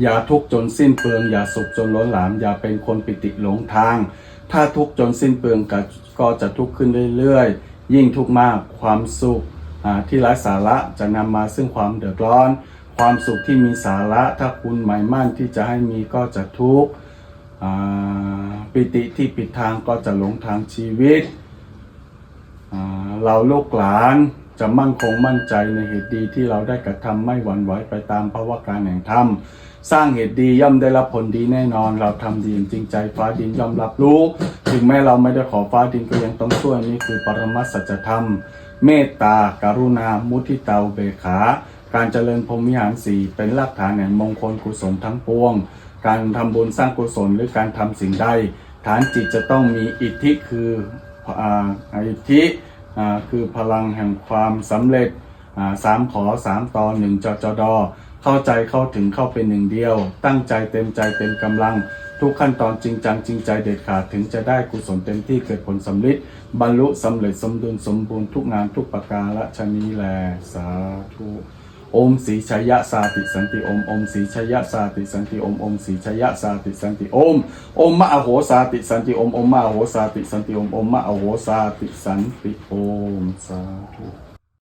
อย่าทุกข์จนสิ้นเปลืองอย่าสุขจนล้นหลาม อย่าเป็นคนปิติหลงทาง ถ้าทุกข์จนสิ้นเปลืองก็ก็จะทุกข์ขึ้นเรื่อยๆ ยิ่งทุกข์มากความสุขที่ไร้สาระจะนำมาซึ่งความเดือดร้อน ความสุขที่มีสาระถ้าคุณหมายมั่นที่จะให้มีก็จะทุกข์ปิติที่ปิดทางก็จะหลงทางชีวิตเราลูกหลาน จะมั่นคงมั่นใจในเหตุดีที่เราได้กระทำไม่หวั่นไหวไปตามภาวะการแห่งธรรมสร้างเหตุดีย่อมได้รับผลดีแน่นอน เราทำดีจริงใจฟ้าดินย่อมรับรู้ ถึงแม้เราไม่ได้ขอฟ้าดินก็ยังต้องช่วยนี่คือปรมัตสัจธรรม เมตตาการุณา มุทิตาเบขา การเจริญพรหมิหารสีเป็นรากฐานแห่งมงคลกุศลทั้งปวง การทำบุญสร้างกุศลหรือการทำสิ่งใด ฐานจิตจะต้องมีอิทธิคืออ,อิทธิ คือพลังแห่งความสำเร็จอ่าสามขอสามตอนหนึ่งจจดเข้าใจเข้าถึงเข้าเป็นหนึ่งเดียว ตั้งใจเต็มใจเต็มกำลัง ทุกขั้นตอนจริงจังจริงใจเด็ดขาดถึงจะได้กุศลเต็มที่เกิดผลสำลิดบรรลุสำเร็จสมดุลสมบูรณ์ทุกงานทุกประการละชนี้แลสาธุ อมสีชยะสาติสันติอมอมสีชยะสาติสันติอมอมสีชยะสาติสันติอมอมมะอโหสาติสันติอมอมมะอโหสาติสันติอมอมมะอโหสาติสันติอมสาธุ